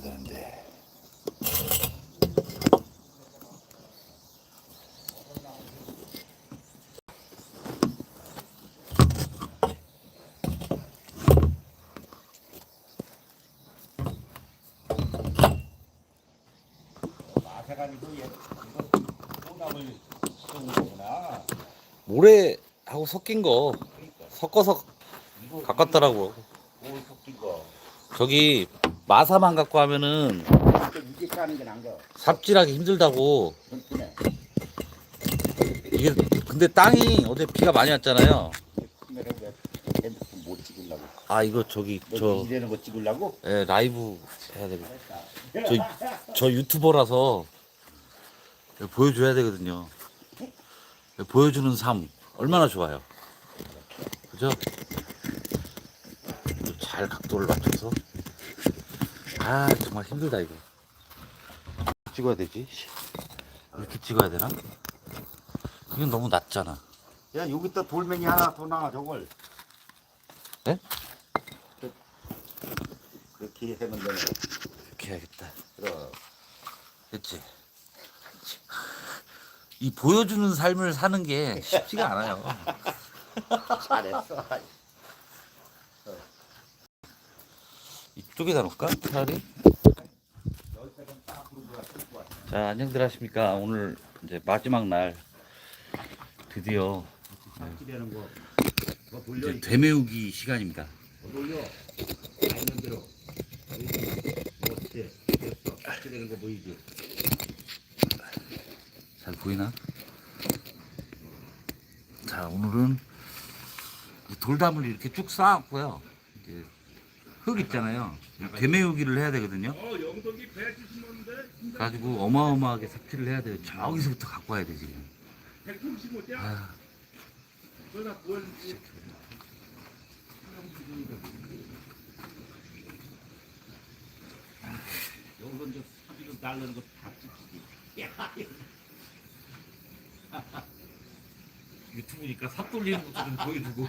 되는데. 쏘는 거구나. 모래하고 섞인 거 그러니까 섞어서 가깝더라고. 저기 마사만 갖고 하면은 이게 이게 까는 게 나은 거. 삽질하기 힘들다고. 이게 근데 땅이 어제 비가 많이 왔잖아요. 카메라 왜 핸드폰 못 찍으려고? 아 이거 저기 너 저 이래는 거 찍으려고? 예, 라이브 해야 되고 저, 저 유튜버라서 보여줘야 되거든요. 보여주는 삶 얼마나 좋아요. 그죠? 잘 각도를 맞춰서 아 정말 힘들다 이거. 찍어야 되지? 이렇게 찍어야 되나? 이건 너무 낮잖아. 야 여기다 돌멩이 하나 더 나와 저걸. 네? 그렇게 하면 되네. 이렇게 해야겠다. 그럼 그치? 이 보여주는 삶을 사는 게 쉽지가 않아요. 잘했어. 쪽에다 놓을까? 차라리? 자, 안녕들 하십니까. 오늘 이제 마지막 날 드디어. 이제 되메우기 시간입니다. 잘 보이나? 자, 오늘은 이 돌담을 이렇게 쭉 쌓았고요. 이제 흙 있잖아요. 되메우기를 해야 되거든요. 가지고 어마어마하게 삽질을 해야 돼요. 저기서부터 갖고 와야 돼 지금. 아, 여기서 이제 사비로 달라는 거다 찍히지. 야, 유튜브니까 삽 돌리는 것도 좀 보여주고.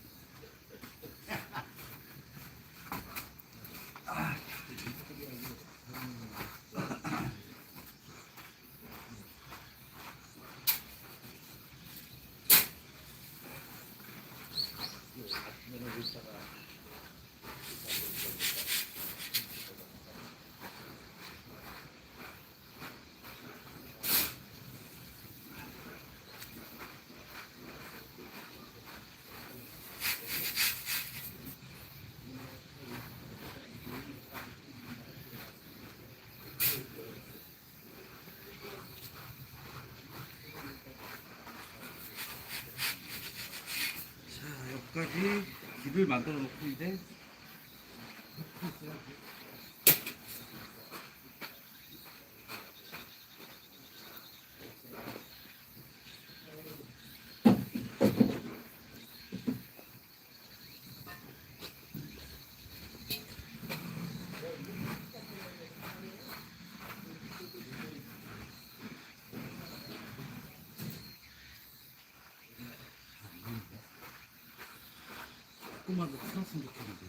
여기까지 길을 만들어 놓고 이제 조금만 더 풀었으면 좋겠는데.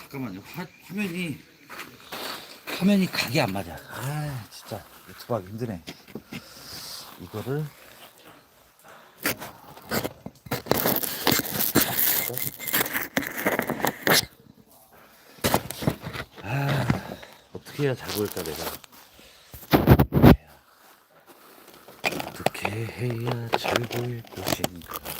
잠깐만요. 화, 화면이 화면이 각이 안 맞아. 아 진짜 유튜브 하기 힘드네. 이거를 아 어떻게 해야 잘 보일까 내가. 어떻게 해야 잘 보일 것인가.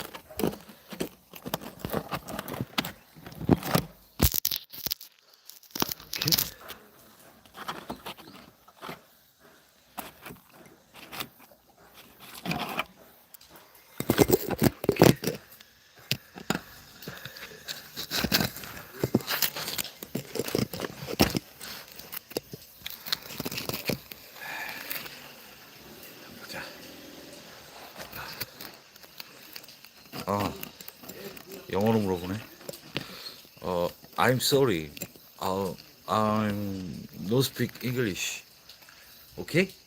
I'm sorry. 어, I'm no speak English. Okay?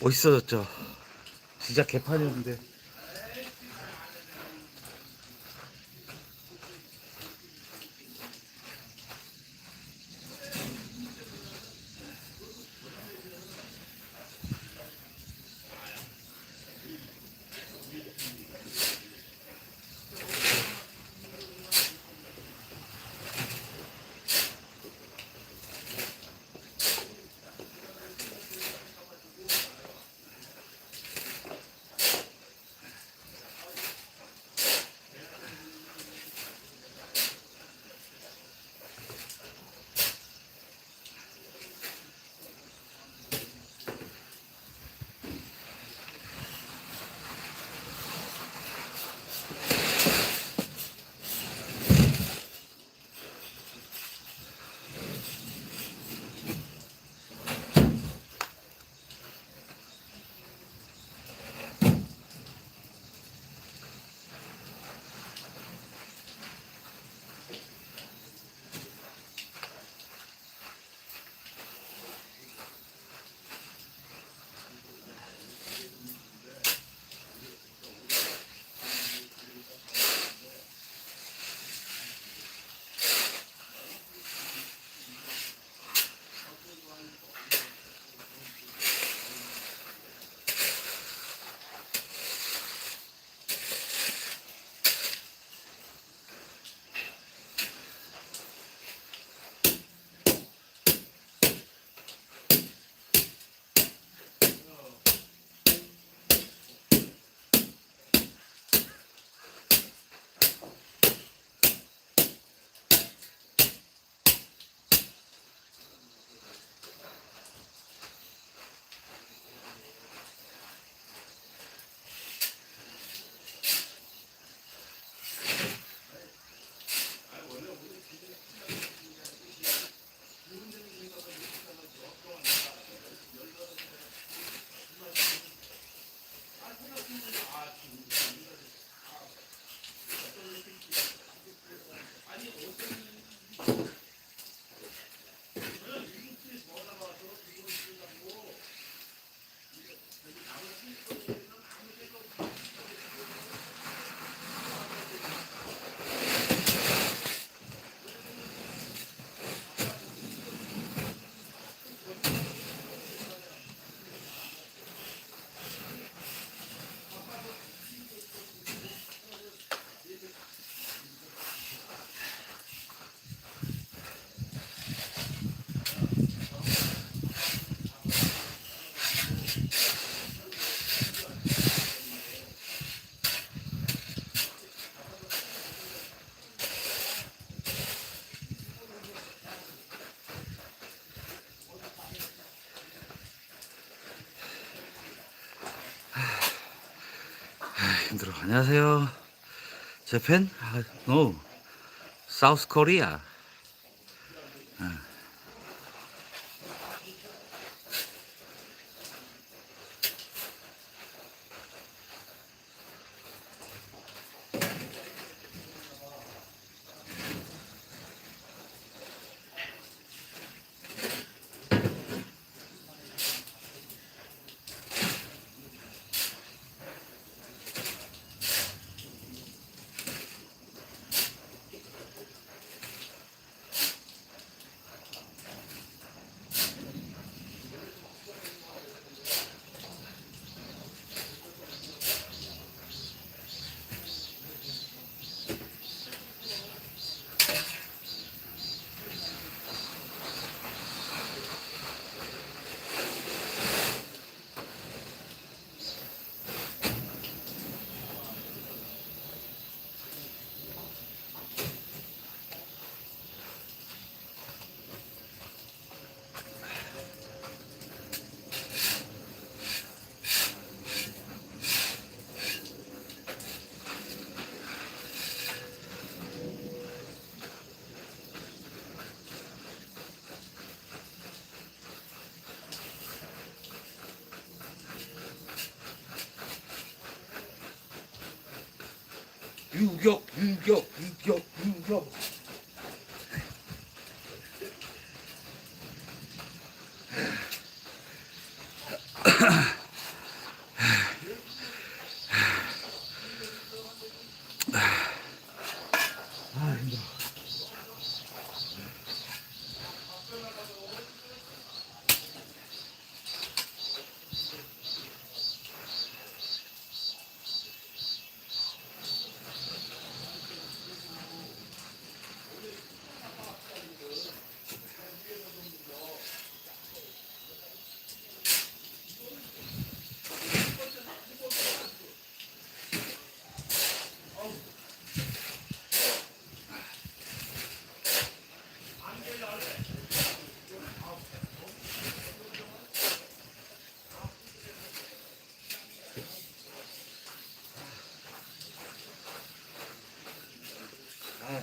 멋있어졌죠. 진짜 개판이었는데. 안녕하세요. 재팬? 아, no. 사우스 코리아. 유격, 유격, 유격, 유격.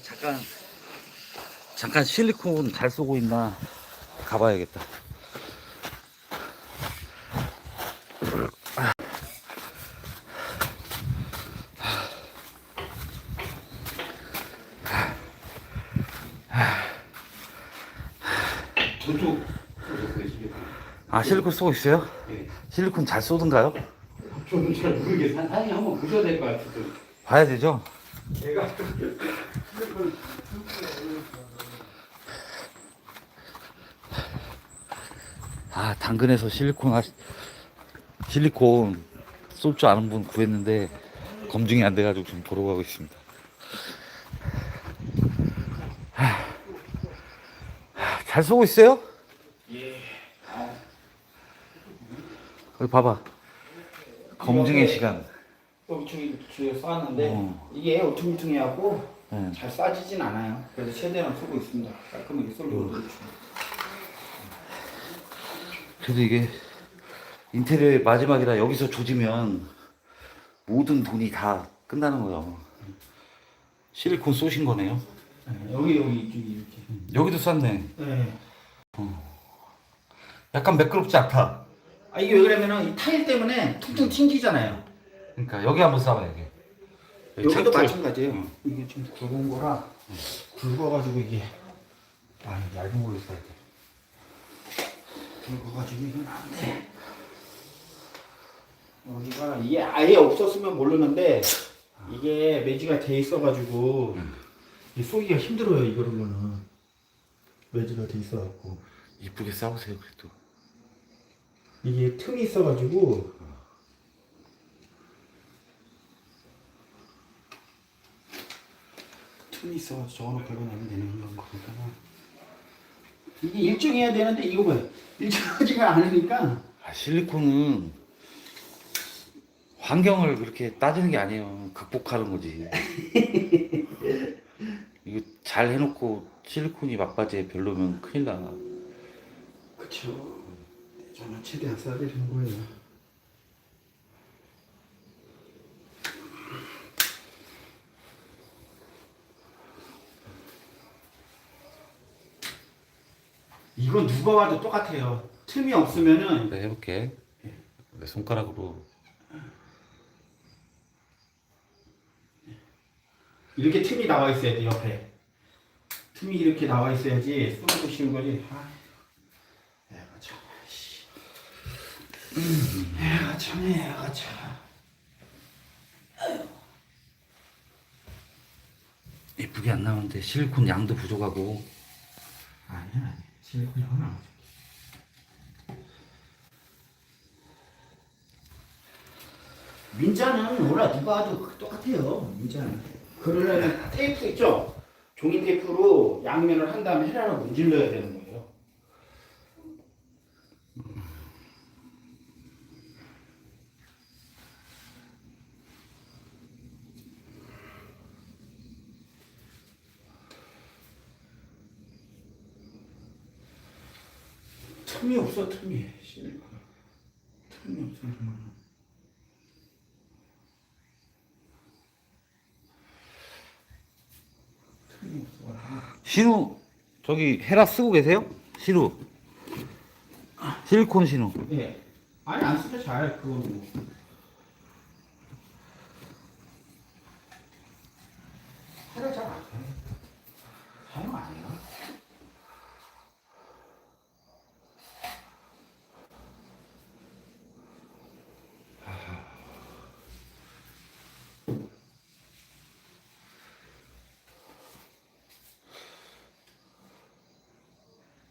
잠깐 잠깐 실리콘 잘 쏘고 있나 가봐야겠다. 저쪽? 아 실리콘 쏘고 있어요? 네. 실리콘 잘 쏘던가요? 저는 잘 모르겠어요. 사장님 한번 보셔야 될 것 같아요. 봐야 되죠. 제가 아 당근에서 실리콘 하, 실리콘 쏠 줄 아는 분 구했는데 검증이 안 돼가지고 지금 보러 가고 있습니다. 하, 하, 잘 쏘고 있어요? 예. 여기 봐봐. 검증의 시간. 우퉁이 주에 쏘았는데 어. 이게 우퉁우퉁해갖고 네. 잘 쏴지진 않아요. 그래서 최대한 쏘고 있습니다. 깔끔하게 쏠고 음. 그래도 이게 인테리어의 마지막이라 여기서 조지면 모든 돈이 다 끝나는 거예요. 실리콘 쏘신 거네요. 네, 여기 여기 이쪽이 이렇게. 여기도 쐈네. 네. 약간 매끄럽지 않다. 아 이게 왜 그러면은 이 타일 때문에 퉁퉁 튕기잖아요. 그러니까 여기 한번 쏴봐 여기. 여기 여기도 창틀. 마찬가지예요. 이게 좀 굵은 거라 굵어가지고 이게 아 얇은 걸로 써야 돼. 굵어가지고 이건 안 돼. 여기가 이게 아예 없었으면 모르는데 이게 매지가 돼 있어가지고 이 쏘기가 힘들어요 이거로는 매지가 돼 있어갖고 이쁘게 싸우세요 그래도. 이게 틈이 있어가지고 틈이 있어가지고 저거는 긁어내면 되는 건 거니까 이게 일정해야 되는데 이거 뭐야 일정하지가 않으니까 아, 실리콘은 환경을 그렇게 따지는 게 아니에요. 극복하는 거지. 이거 잘 해놓고 실리콘이 막바지에 별로면 큰일 나. 그쵸 저는 최대한 써야 되는 거예요 이건 누가 와도 똑같아요. 틈이 없으면은 네, 해볼게. 네, 손가락으로. 이렇게 틈이 나와 있어야 돼 옆에. 틈이 이렇게 나와 있어야지 쏘고 쉬운 거지. 아, 애가 참. 씨. 애가 참, 애가 참. 예쁘게 안 나오는데 실리콘 양도 부족하고. 아니야, 아니야. 실리콘이 하나. 민자는 몰라 누가 와도 똑같아요. 민자는. 그러려면 테이프 있죠? 종이 테이프로 양면을 한 다음에 헤라를 문질러야 되는 거예요. 틈이 없어 틈이. 틈이 없어 정말. 틈이 없어. 신우, 저기 헤라 쓰고 계세요? 신우. 실리콘 신우. 예. 아니 안 쓰죠 잘 그거 뭐. 하려 잘안 해. 사용 안 해요.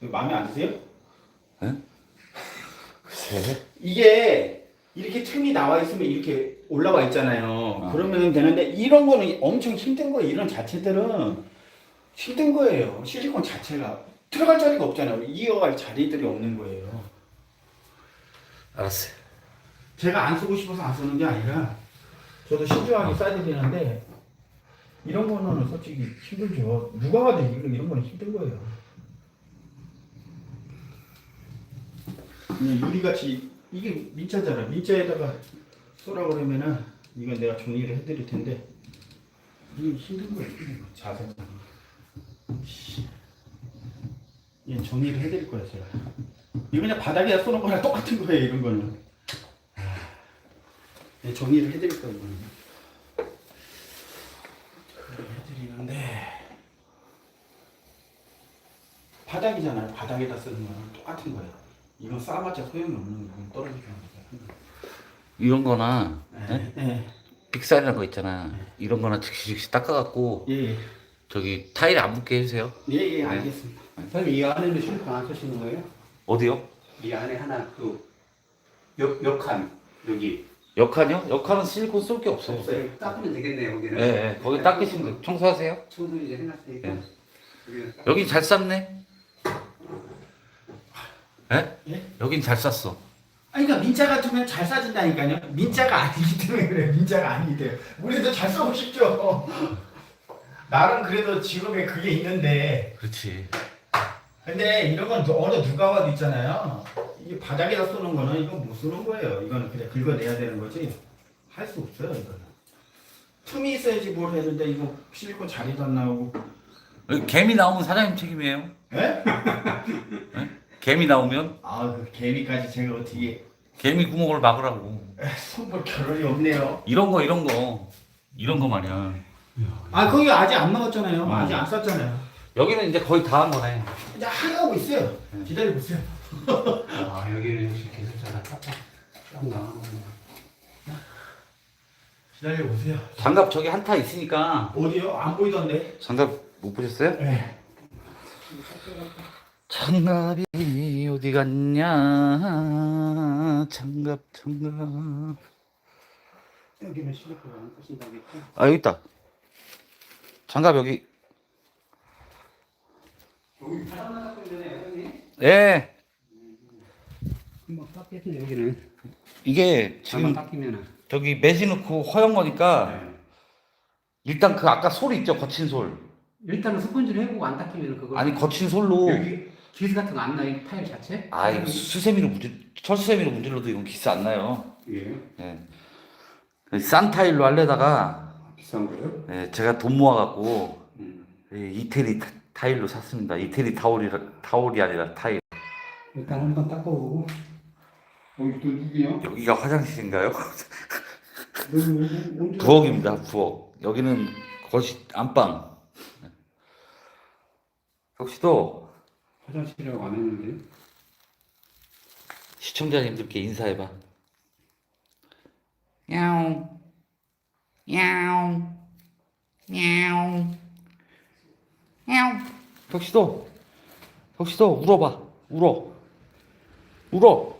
이거 마음에 안 드세요? 글쎄. 이게 이렇게 틈이 나와 있으면 이렇게 올라와 있잖아요. 그러면 되는데 이런 거는 엄청 힘든 거예요. 이런 자체들은 힘든 거예요. 실리콘 자체가 들어갈 자리가 없잖아요. 이어갈 자리들이 없는 거예요. 알았어요. 제가 안 쓰고 싶어서 안 쓰는 게 아니라 저도 신중하게 써야 되는데 이런 거는 솔직히 힘들죠. 누가 봐도 이런, 이런 거는 힘든 거예요. 그냥 유리같이 이게 민자잖아. 민자에다가 쏘라 그러면은 이건 내가 정리를 해드릴 텐데 이게 힘든 자세가. 씨. 얘 정리를 해드릴 거예요 제가. 이거 그냥 바닥에다 쏘는 거랑 똑같은 거예요 이런 거는. 네, 정리를 해드릴 거예요. 이거는. 해드리는데 바닥이잖아요. 바닥에다 쓰는 거랑 똑같은 거예요. 이건 쌓아봤자 소용이 없는 거건 떨어지는 거예요. 이런 거나, 네? 네. 빅살이라는 거 있잖아. 이런 거나 즉시 즉시 닦아갖고, 예, 예. 저기 타일에 안 붙게 해주세요. 예, 예, 알겠습니다. 선생님 이 안에는 실리콘 안 쓰시는 거예요? 어디요? 이 안에 하나 그 옆, 옆칸 여기 역한이요? 역한은 실리콘 쏠게 없어요. 없어요. 닦으면 되겠네요 여기는 예, 예. 거기 닦으시면 돼요. 청소하세요. 청소 이제 해놨으니까 예. 여긴 잘 쌌네. 예? 예? 여긴 잘 쌌어. 아니, 그러니까 민자 같으면 잘 싸진다니까요. 민자가 아니기 때문에 그래. 민자가 아니기 때문에. 우리도 잘 써고 싶죠. 나름 그래도 직업에 그게 있는데. 그렇지. 근데 이런 건 어느 누가 봐도 있잖아요. 이게 바닥에다 쏘는 거는 이건 못 쓰는 거예요. 이거는 그냥 긁어내야 되는 거지. 할 수 없어요, 이거는. 틈이 있어야지 뭘 했는데 이거 실리콘 자리도 안 나오고. 여기 개미 나오면 사장님 책임이에요. 예? 개미 나오면 아, 그 개미까지 제가 어떻게 개미 구멍을 막으라고. 손볼 겨를이 없네요. 이런 거 이런 거 이런 거 말이야. 아, 거기 아직 안 나왔잖아요. 아직 안 쌌잖아요. 여기는 이제 거의 다 한 거네. 이제 하고 있어요. 기다려 보세요. 아 여기는 계속 딱 나가는 기다려 보세요. 장갑 저기 한타 있으니까 어디요? 안 보이던데. 장갑 못 보셨어요? 네. 장갑이 어디 갔냐? 장갑 장갑. 여기는 실리콘 안 쓰신다고 했죠? 아 여기 있다. 장갑 여기. 예. 금방 닦겠네 여기는 이게 지금 닦이면은 저기 매지 넣고 허연 거니까 네. 일단 그 아까 솔 있죠 거친 솔. 일단은 스펀지를 해보고 안 닦이면 그거 아니 거친 솔로. 여기 기스 같은 거 안 나요 이 타일 자체? 아이 수세미로 문질 철수세미로 문질러도 이건 기스 안 나요. 예 예. 싼 타일로 할래다가 비싼 거요? 예, 제가 돈 모아갖고 음. 예, 이태리 타, 타일로 샀습니다. 이태리 타올이 타올이 아니라 타일. 일단 한번 닦아보고. 여기 또 누구야? 여기가 화장실인가요? 너 언제? 부엌입니다. 부엌. 여기는 거실 안방. 혹시도 화장실이라고 안 했는데. 시청자님들께 인사해봐. 야옹, 야옹, 야옹, 야옹. 덕시도, 덕시도 울어봐. 울어, 울어.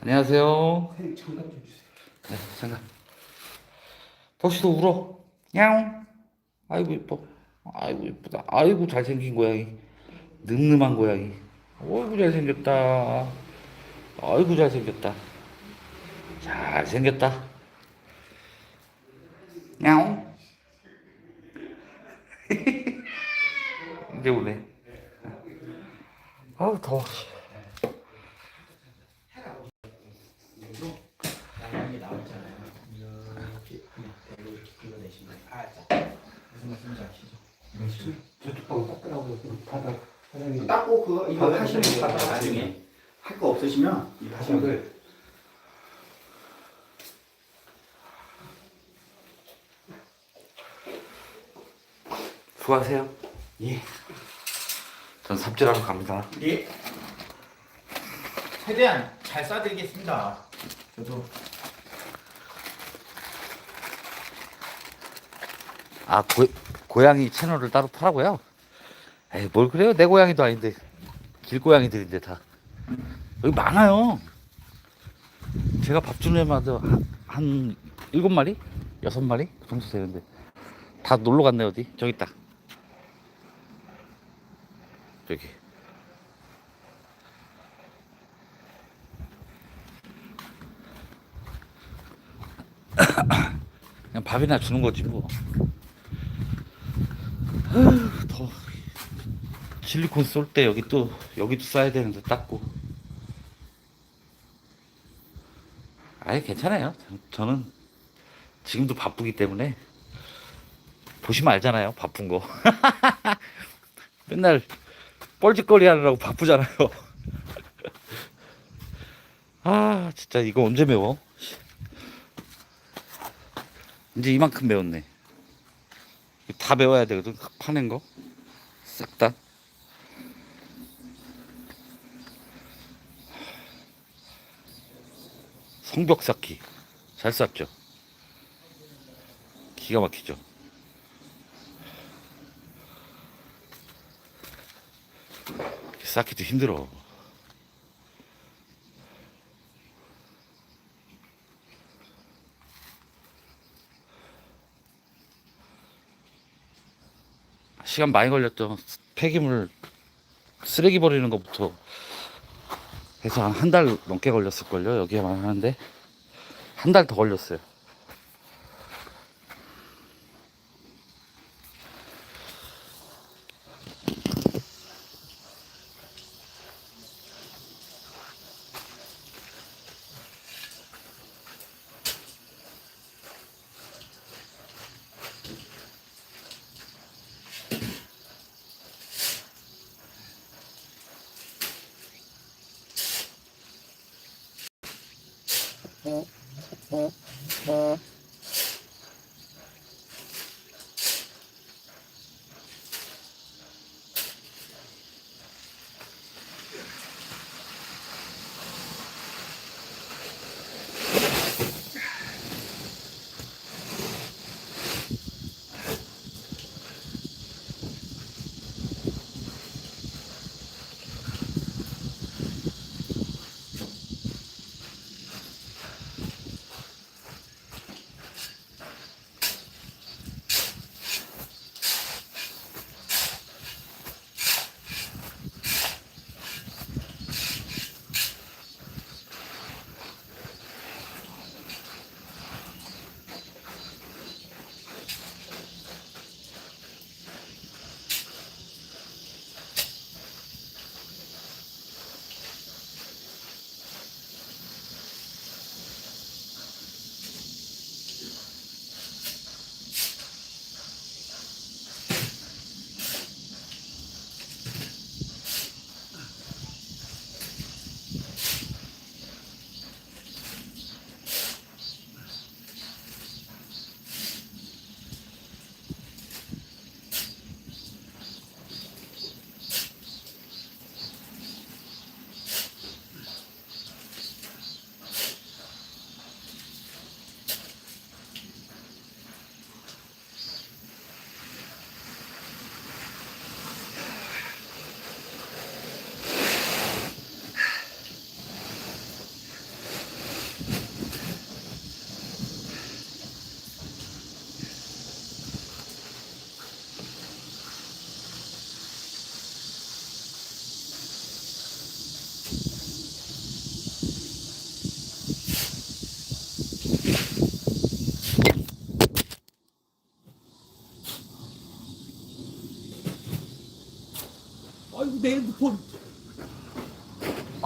안녕하세요. 생 장갑 좀 주세요. 네, 잠깐. 덕시도 울어. 야옹. 아이고 이뻐. 아이고 이쁘다. 아이고 잘생긴 고양이. 늠름한 고양이. 아이고 잘생겼다. 아이고 잘생겼다. 잘생겼다. 야옹. 이제 우네. 아우 더워. 나왔잖아요. 이렇게 이렇게 긁어내시면 살짝 무슨 말씀인지 아시죠? 이런 식으로. 저쪽 방 닦으라고 그 바닥 화장실. 닦고 그거 이거 바닥 하시는 거 바닥 나중에 할 거 없으시면 이거 하시면 돼요. 바닥을 수고하세요. 예. 전 삽질하러 갑니다. 예. 최대한 잘 싸드리겠습니다. 저도 아, 고, 고양이 채널을 따로 파라고요? 에이, 뭘 그래요? 내 고양이도 아닌데. 길고양이들인데 다. 여기 많아요. 제가 밥 주는 애마다 한, 한 일곱 마리? 여섯 마리? 그 정도 되는데. 다 놀러 갔네, 어디? 저기 있다. 저기. 그냥 밥이나 주는 거지 뭐. 더 실리콘 쏠 때 여기 또 여기도 써야 되는데 닦고. 아예 괜찮아요. 저- 저는 지금도 바쁘기 때문에 보시면 알잖아요. 바쁜 거. 맨날 뻘짓거리 하느라고 바쁘잖아요. 아 진짜 이거 언제 매워? 이제 이만큼 배웠네. 다 배워야 되거든. 파낸 거. 싹 다. 성벽 쌓기. 잘 쌓죠. 기가 막히죠. 쌓기도 힘들어. 시간 많이 걸렸죠. 폐기물 쓰레기 버리는 것부터 해서 한한달 넘게 걸렸을걸요. 여기에만 하는데 한 달 더 걸렸어요. Mm-hmm.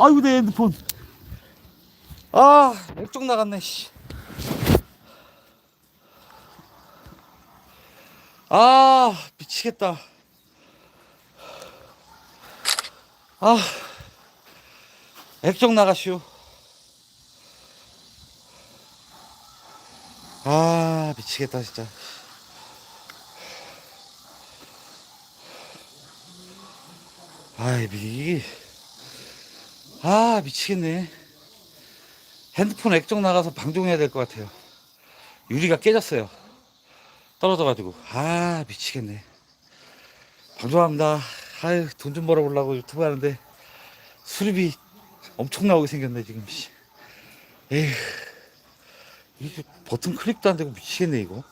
아이고, 내 핸드폰. 아, 액정 나갔네, 씨. 아, 미치겠다. 아, 액정 나가시오. 아, 미치겠다, 진짜. 아이, 미, 아, 미치겠네. 핸드폰 액정 나가서 방종해야 될 것 같아요. 유리가 깨졌어요. 떨어져가지고. 아, 미치겠네. 방종합니다. 아유, 돈 좀 벌어보려고 유튜브 하는데 수리비 엄청 나오게 생겼네, 지금. 씨. 에휴. 이게 버튼 클릭도 안 되고 미치겠네, 이거.